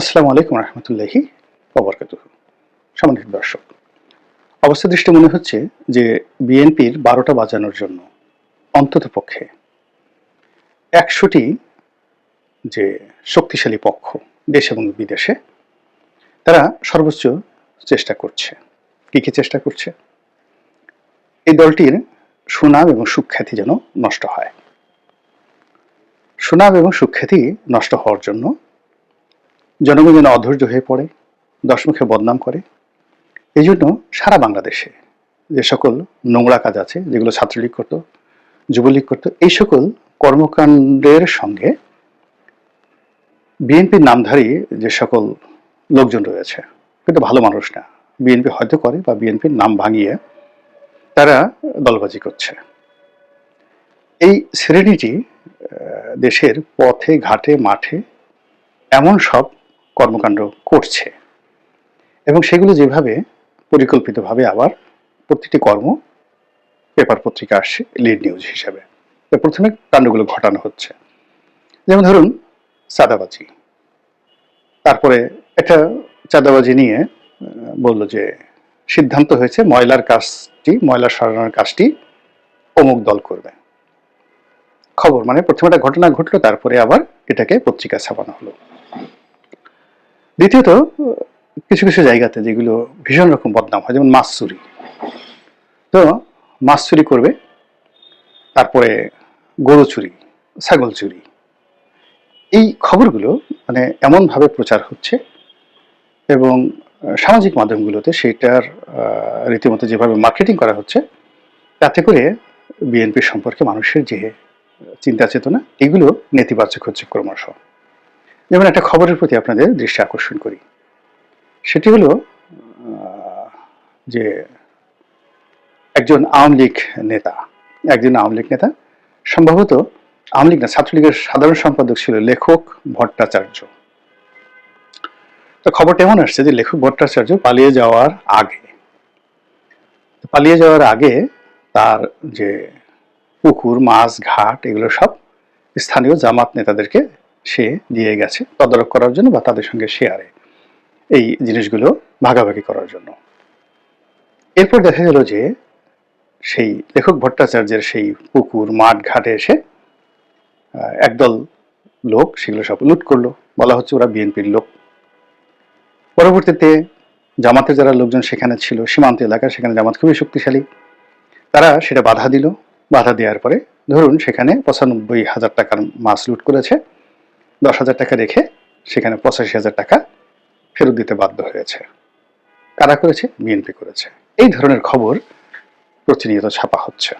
আসসালামু আলাইকুম রহমতুল্লাহি অবরকাত সম্মানিত দর্শক, অবস্থা দৃষ্টি মনে হচ্ছে যে বিএনপির বারোটা বাজানোর জন্য অন্তত পক্ষে একশোটি যে শক্তিশালী পক্ষ দেশ এবং বিদেশে তারা সর্বোচ্চ চেষ্টা করছে। কি কি চেষ্টা করছে? এই দলটির সুনাম এবং সুখ্যাতি যেন নষ্ট হয়। সুনাম এবং সুখ্যাতি নষ্ট হওয়ার জন্য জনগণ যেন অধৈর্য হয়ে পড়ে দশমুখে বদনাম করে। এই জন্য সারা বাংলাদেশে যে সকল নোংরা কাজ আছে, যেগুলো ছাত্রলীগ করতো, যুবলীগ করতো, এই সকল কর্মকাণ্ডের সঙ্গে বিএনপির নামধারী যে সকল লোকজন রয়েছে কিন্তু ভালো মানুষ না। বিএনপি হয়তো করে বা বিএনপির নাম ভাঙিয়ে তারা দলবাজি করছে। এই শ্রেণীটি দেশের পথে, ঘাটে, মাঠে এমন সব কর্মকাণ্ড করছে। এবং সেগুলো যেভাবে পরিকল্পিতভাবে আবার প্রতিটি কর্ম পেপার পত্রিকা আসছে লিড নিউজ হিসেবে। প্রথমে কাণ্ডগুলো ঘটানো হচ্ছে। যেমন ধরুন, চাঁদাবাজি। তারপরে একটা চাঁদাবাজি নিয়ে বলল যে, সিদ্ধান্ত হয়েছে ময়লার কাজটি, ময়লা সরানোর কাজটি অমুক দল করবে। খবর মানে প্রথমে একটা ঘটনা ঘটলো, তারপরে আবার এটাকে পত্রিকা ছাপানো হলো। দ্বিতীয়ত, কিছু কিছু জায়গাতে যেগুলো ভীষণ রকম বদনাম হয়, যেমন মাছ চুরি। তো মাছ চুরি করবে, তারপরে গরু চুরি, ছাগল চুরি। এই খবরগুলো মানে এমনভাবে প্রচার হচ্ছে এবং সামাজিক মাধ্যমগুলোতে সেটার রীতিমতো যেভাবে মার্কেটিং করা হচ্ছে, তাতে করে বিএনপি সম্পর্কে মানুষের যে চিন্তা চেতনা, এগুলো নেতিবাচক হচ্ছে ক্রমশ। যেমন একটা খবরের প্রতি আপনাদের দৃষ্টি আকর্ষণ করি। সেটি হলো যে একজন আওয়ামী লীগ নেতা, একজন আওয়ামী লীগ নেতা, সম্ভবত আওয়ামী লীগ না, ছাত্রলীগের সাধারণ সম্পাদক ছিল লেখক ভট্টাচার্য। তো খবরটা এমন আসছে যে লেখক ভট্টাচার্য পালিয়ে যাওয়ার আগে, পালিয়ে যাওয়ার আগে তার যে পুকুর, মাছ, ঘাট, এগুলো সব স্থানীয় জামাত নেতাদেরকে সে দিয়ে গেছে তদারক করার জন্য বা তাদের সঙ্গে শেয়ারে এই জিনিসগুলো ভাগাভাগি করার জন্য। এরপর দেখা গেল যে সেই লেখক ভট্টাচার্যের সেই পুকুর মাঠ ঘাটে এসে একদল লোক সেগুলো সব লুট করল। বলা হচ্ছে ওরা বিএনপির লোক। পরবর্তীতে জামাতের যারা লোকজন সেখানে ছিল, সীমান্ত এলাকা সেখানে জামাত খুবই শক্তিশালী। তারা সেটা বাধা দিল। বাধা দেওয়ার পরে ধরুন সেখানে পঁচানব্বই হাজার টাকার মাছ লুট করেছে। দশ হাজার টাকা রেখে সেখানে পঁচাশি হাজার টাকা ফেরত দিতে বাধ্য হয়েছে। কারা করেছে? বিএনপি করেছে। এই ধরনের খবর প্রতিনিয়ত ছাপা হচ্ছে।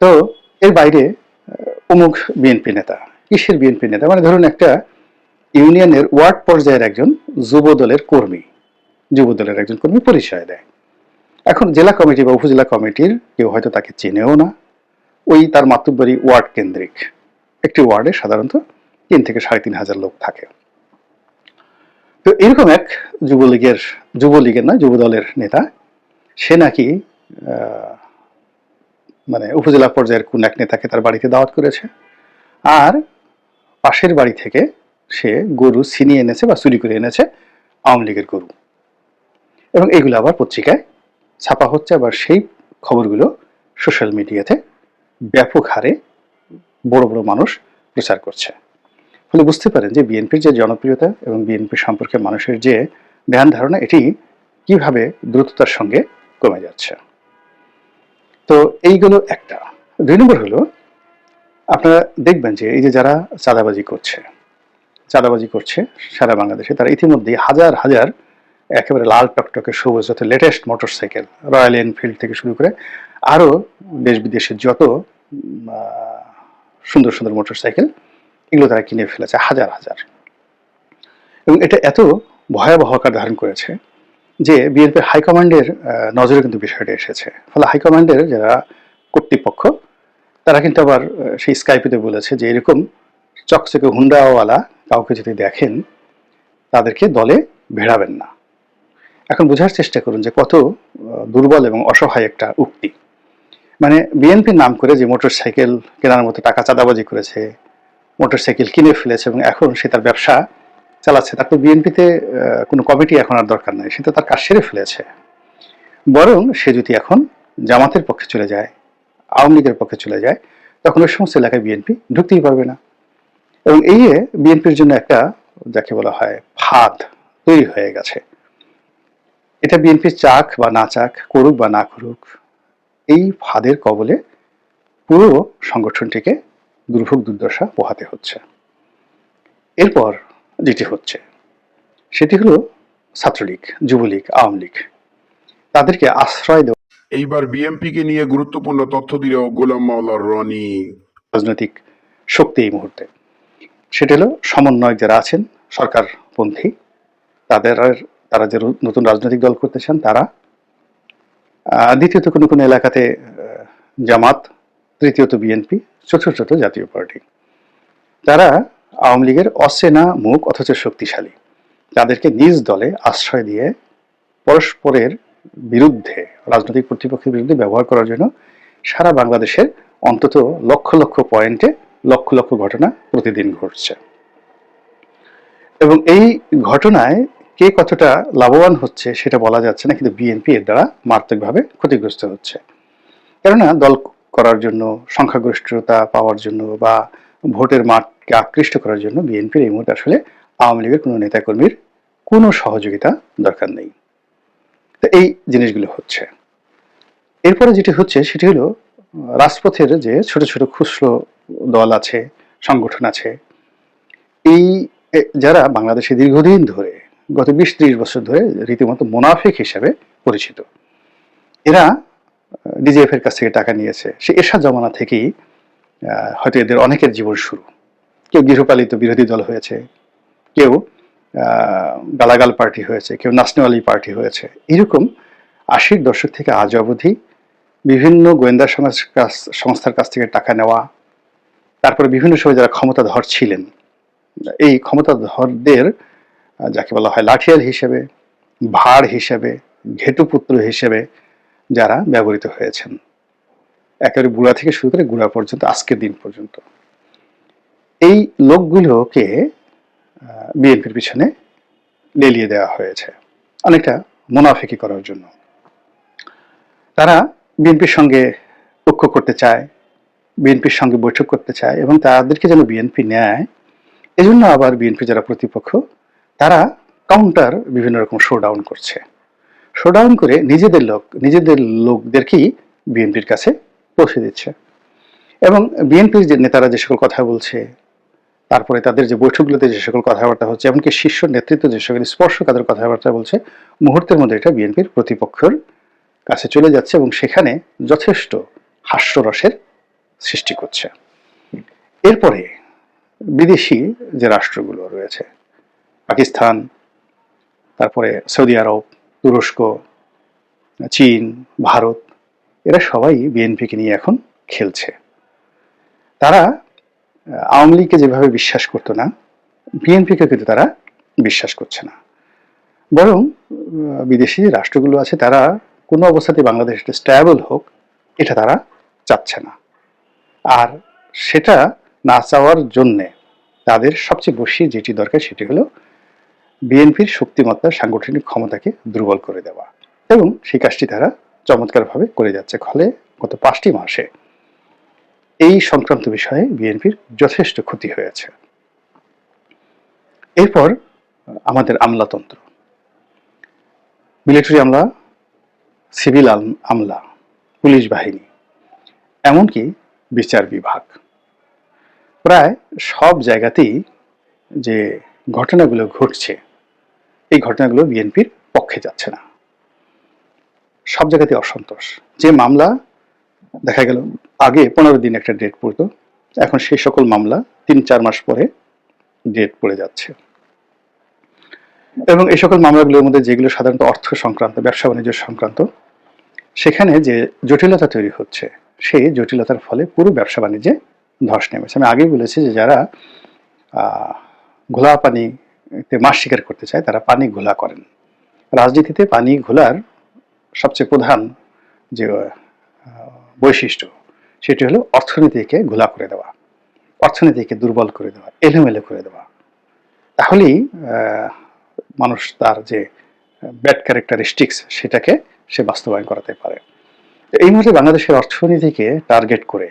তো এর বাইরে অমুক বিএনপি নেতা, কিসের বিএনপি নেতা? মানে ধরুন একটা ইউনিয়নের ওয়ার্ড পর্যায়ের একজন যুব দলের কর্মী যুব দলের একজন কর্মী পরিচয় দেয়। এখন জেলা কমিটি বা উপজেলা কমিটির কেউ হয়তো তাকে চেনেও না। ওই তার মাতব্বরী ওয়ার্ড কেন্দ্রিক। একটি ওয়ার্ডে সাধারণত তিন থেকে সাড়ে তিন হাজার লোক থাকে। তো এরকম এক যুবলীগের যুবলীগের নয় যুব দলের নেতা, সে নাকি মানে উপজেলা পর্যায়ের কোন এক নেতাকে তার বাড়িতে দাওয়াত করেছে আর পাশের বাড়ি থেকে সে গরু ছিনিয়ে এনেছে বা চুরি করে এনেছে আওয়ামী লীগের গরু। এবং এগুলো আবার পত্রিকায় ছাপা হচ্ছে, আবার সেই খবরগুলো সোশ্যাল মিডিয়াতে ব্যাপক হারে বড় বড় মানুষ প্রচার করছে। ফলে বুঝতে পারেন যে বিএনপির যে জনপ্রিয়তা এবং বিএনপি সম্পর্কে মানুষের যে ধ্যান ধারণা, এটি কীভাবে দ্রুততার সঙ্গে কমে যাচ্ছে। তো এইগুলো একটা। দুই নম্বর হলো, আপনারা দেখবেন যে এই যে যারা চাঁদাবাজি করছে চাঁদাবাজি করছে সারা বাংলাদেশে, তারা ইতিমধ্যে হাজার হাজার একেবারে লাল টকটকে সবুজ যত লেটেস্ট মোটরসাইকেল রয়্যাল এনফিল্ড থেকে শুরু করে আরও দেশ বিদেশের যত সুন্দর সুন্দর মোটরসাইকেল, এগুলো তারা কিনে ফেলেছে, হাজার হাজার। এবং এটা এত ভয়াবহ আকার ধারণ করেছে যে বিএনপির হাইকমান্ডের নজরে কিন্তু বিষয়টা এসেছে। ফলে হাইকমান্ডের যারা কর্তৃপক্ষ, তারা কিন্তু আবার সেই স্কাইপিতে বলেছে যে এরকম চকচকে হুন্ডাওয়ালা কাউকে যদি দেখেন, তাদেরকে দলে ভেড়াবেন না। এখন বোঝার চেষ্টা করুন যে কত দুর্বল এবং অসহায় একটা উক্তি। মানে বিএনপির নাম করে যে মোটরসাইকেল কেনার মতো টাকা চাঁদাবাজি করেছে, মোটরসাইকেল কিনে ফেলেছে এবং এখন সে তার ব্যবসা চালাচ্ছে, তার তো বিএনপিতে কোনো কমিটি এখন আর দরকার নাই। সে তো তার কাজ সেরে ফেলেছে। বরং সে যদি এখন জামাতের পক্ষে চলে যায়, আওয়ামী লীগের পক্ষে চলে যায়, তখন ওই সমস্ত এলাকায় বিএনপি ঢুকতেই পারবে না। এবং এই বিএনপির জন্য একটা যাকে বলা হয় ফাঁদ তৈরি হয়ে গেছে। এটা বিএনপি চাক বা না চাক, করুক বা না করুক এই ফাঁদের কবলে পুরো সংগঠনটিকে দুর্ভোগ দুর্দশা পোহাতে হচ্ছে। এরপর যেটি হচ্ছে সেটি হলো ছাত্রলীগ যুবলীগ আওয়ামী লীগ তাদেরকে আশ্রয় দেওয়া। এইবার বিএমপিকে নিয়ে গুরুত্বপূর্ণ তথ্য দিল গোলাম মাওলার রনি। রাজনৈতিক শক্তি এই মুহূর্তে। সেটা হলো সমন্বয়ক যারা আছেন সরকারপন্থী তাদের তারা যে নতুন রাজনৈতিক দল করতে চান তারা দ্বিতীয়ত কোনো কোনো এলাকাতে জামাত, তৃতীয়ত বিএনপি, চতুর্থত জাতীয় পার্টি। তারা আওয়ামী লীগের অচেনা মুখ অথচ শক্তিশালী। তাদেরকে নিজ দলে আশ্রয় দিয়ে পরস্পরের বিরুদ্ধে, রাজনৈতিক প্রতিপক্ষের বিরুদ্ধে ব্যবহার করার জন্য সারা বাংলাদেশের অন্তত লক্ষ লক্ষ পয়েন্টে লক্ষ লক্ষ ঘটনা প্রতিদিন ঘটছে। এবং এই ঘটনায় কে কতটা লাভবান হচ্ছে সেটা বলা যাচ্ছে না, কিন্তু বিএনপি এর দ্বারা মারাত্মকভাবে ক্ষতিগ্রস্ত হচ্ছে। কেননা দল করার জন্য, সংখ্যাগরিষ্ঠতা পাওয়ার জন্য বা ভোটের মাঠকে আকৃষ্ট করার জন্য বিএনপির এই মুহূর্তে আসলে আওয়ামী লীগের কোনো নেতাকর্মীর কোনো সহযোগিতা দরকার নেই। তো এই জিনিসগুলো হচ্ছে। এরপরে যেটি হচ্ছে সেটি হলো, রাজপথের যে ছোট ছোট খুচরো দল আছে, সংগঠন আছে, এই যারা বাংলাদেশে দীর্ঘদিন ধরে গত বিশ ত্রিশ বছর ধরে রীতিমতো মোনাফিক হিসেবে পরিচিত। এরা ডিজিএফ এর কাছ থেকে টাকা নিয়েছে। সে এরশাদ জমানা থেকেই হয়তো এদের অনেকের জীবন শুরু। কেউ গৃহপালিত বিরোধী দল হয়েছে, কেউ গালাগাল পার্টি হয়েছে, কেউ নাসনেওয়ালি পার্টি হয়েছে। এরকম আশির দশক থেকে আজ অবধি বিভিন্ন গোয়েন্দা সংস্থার কাছ থেকে টাকা নেওয়া, তারপরে বিভিন্ন সময় যারা ক্ষমতাধর ছিলেন, এই ক্ষমতাধরদের যাকে বলা হয় লাঠিয়াল হিসেবে, ভাড় হিসেবে, ঘেটুপুত্র হিসেবে যারা ব্যবহৃত হয়েছেন। একেবারে বুড়া থেকে শুরু করে গুড়া পর্যন্ত, আজকের দিন পর্যন্ত। এই লোকগুলোকে বিএনপির পিছনে লেলিয়ে দেওয়া হয়েছে। অনেকটা মুনাফিকি করার জন্য। তারা বিএনপির সঙ্গে ঐক্য করতে চায়, বিএনপির সঙ্গে বৈঠক করতে চায় এবং তাদেরকে যেন বিএনপি নেয়, এজন্য আবার বিএনপি যারা প্রতিপক্ষ তারা কাউন্টার বিভিন্ন রকম শোডাউন করছে। শোডাউন করে নিজেদের লোক, নিজেদের লোকদেরকেই বিএনপির কাছে পৌঁছে দিচ্ছে। এবং বিএনপির যে নেতারা যে সকল কথা বলছে, তারপরে তাদের যে বৈঠকগুলোতে যে সকল কথাবার্তা হচ্ছে, এমনকি শীর্ষ নেতৃত্ব যে সকল স্পর্শকাতর কথাবার্তা বলছে, মুহূর্তের মধ্যে এটা বিএনপির প্রতিপক্ষের কাছে চলে যাচ্ছে এবং সেখানে যথেষ্ট হাস্যরসের সৃষ্টি করছে। এরপরে বিদেশি যে রাষ্ট্রগুলো রয়েছে পাকিস্তান, তারপরে সৌদি আরব, তুরস্ক, চীন, ভারত, এরা সবাই বিএনপিকে নিয়ে এখন খেলছে। তারা আওয়ামী লীগকে যেভাবে বিশ্বাস করতো না বিএনপিকে কিন্তু তারা বিশ্বাস করছে না। বরং বিদেশি যে রাষ্ট্রগুলো আছে, তারা কোনো অবস্থাতে বাংলাদেশ স্ট্যাবল হোক, এটা তারা চাচ্ছে না। আর সেটা না চাওয়ার জন্যে তাদের সবচেয়ে বেশি যেটি দরকার সেটি হলো বিএনপির শক্তিমত্তা সাংগঠনিক ক্ষমতাকে দুর্বল করে দেওয়া এবং সেই কাজটি তারা চমৎকারভাবে করে যাচ্ছে ফলে গত পাঁচটি মাসে এই সংক্রান্ত বিষয়ে বিএনপির যথেষ্ট ক্ষতি হয়েছে। এরপর আমাদের আমলাতন্ত্র। মিলিটারি আমলা, সিভিল আম- আমলা, পুলিশ বাহিনী, এমনকি বিচার বিভাগ। প্রায় সব জায়গাতেই যে ঘটনাগুলো ঘটছে এই ঘটনাগুলো বিএনপির পক্ষে যাচ্ছে না। সব জায়গাতে অসন্তোষ। যে মামলা, দেখা গেল আগে পনেরো দিন একটা ডেট পড়তো, এখন সেই সকল মামলা তিন চার মাস পরে ডেট পড়ে যাচ্ছে। এবং এই সকল মামলাগুলোর মধ্যে যেগুলো সাধারণত অর্থ সংক্রান্ত, ব্যবসা বাণিজ্য সংক্রান্ত, সেখানে যে জটিলতা তৈরি হচ্ছে, সেই জটিলতার ফলে পুরো ব্যবসা বাণিজ্যে ধস নেমেছে। আমি আগেই বলেছি যে যারা ঘোলা পানিতে মাছ শিকার করতে চায়, তারা পানি ঘোলা করেন। রাজনীতিতে পানি ঘোলার সবচেয়ে প্রধান যে বৈশিষ্ট্য, সেটি হলো অর্থনীতিকে ঘোলা করে দেওয়া, অর্থনীতিকে দুর্বল করে দেওয়া, এলোমেলো করে দেওয়া। তাহলেই মানুষ তার যে, ব্যাড ক্যারেক্টারিস্টিক্স, সেটাকে সে বাস্তবায়ন করাতে পারে। এই মুহূর্তে বাংলাদেশের অর্থনীতিকে টার্গেট করে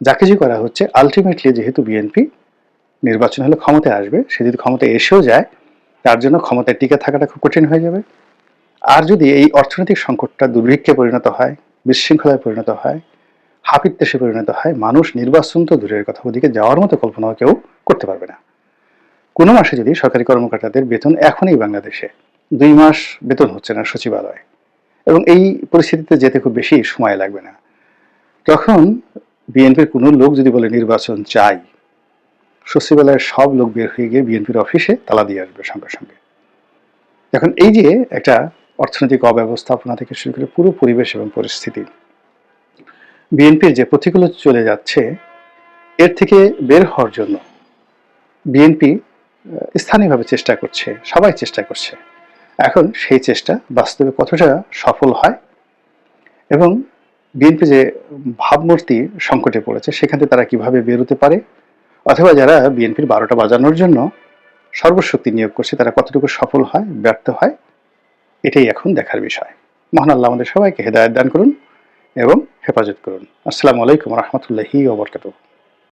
যা কিছু করা হচ্ছে, আলটিমেটলি যেহেতু বিএনপি নির্বাচন হলে ক্ষমতায় আসবে, সে যদি ক্ষমতায় এসেও যায়, তার জন্য ক্ষমতায় টিকে থাকাটা খুব কঠিন হয়ে যাবে। আর যদি এই অর্থনৈতিক সংকটটা দুর্ভিক্ষে পরিণত হয়, বিশৃঙ্খলায় পরিণত হয় হাপিত্যেসে পরিণত হয়, মানুষ নির্বাচন তো দূরের কথা, ওদিকে যাওয়ার মতো কল্পনাও কেউ করতে পারবে না। কোনো মাসে যদি সরকারি কর্মকর্তাদের বেতন এখনই বাংলাদেশে, দুই মাস বেতন হচ্ছে না সচিবালয়, এবং এই পরিস্থিতিতে যেতে খুব বেশি সময় লাগবে না। তখন বিএনপির কোনো লোক যদি বলে নির্বাচন চাই সচিবালয়ের সব লোক বের হয়ে গিয়ে বিএনপির অফিসে তালা দিয়ে আসবে সঙ্গে সঙ্গে। এখন এই যে একটা অর্থনৈতিক অব্যবস্থাপনা থেকে শুরু করে পুরো পরিবেশ এবং পরিস্থিতি, বিএনপির যে প্রতিকূল চলে যাচ্ছে, এর থেকে বের হওয়ার জন্য বিএনপি স্থানীয়ভাবে চেষ্টা করছে, সবাই চেষ্টা করছে। এখন সেই চেষ্টা বাস্তবে কতটা সফল হয় এবং বিএনপি যে ভাবমূর্তি সংকটে পড়েছে, সেখান থেকে তারা কীভাবে বেরোতে পারে অথবা যারা বিএনপির বারোটা বাজানোর জন্য সর্বশক্তি নিয়োগ করছে, তারা কতটুকু সফল হয়, ব্যর্থ হয়, এটাই এখন দেখার বিষয়। মহান আল্লাহ আমাদের সবাইকে হেদায়ত দান করুন এবং হেফাজত করুন। আসসালামু আলাইকুম রহমতুল্লাহি ওবরকাতুহ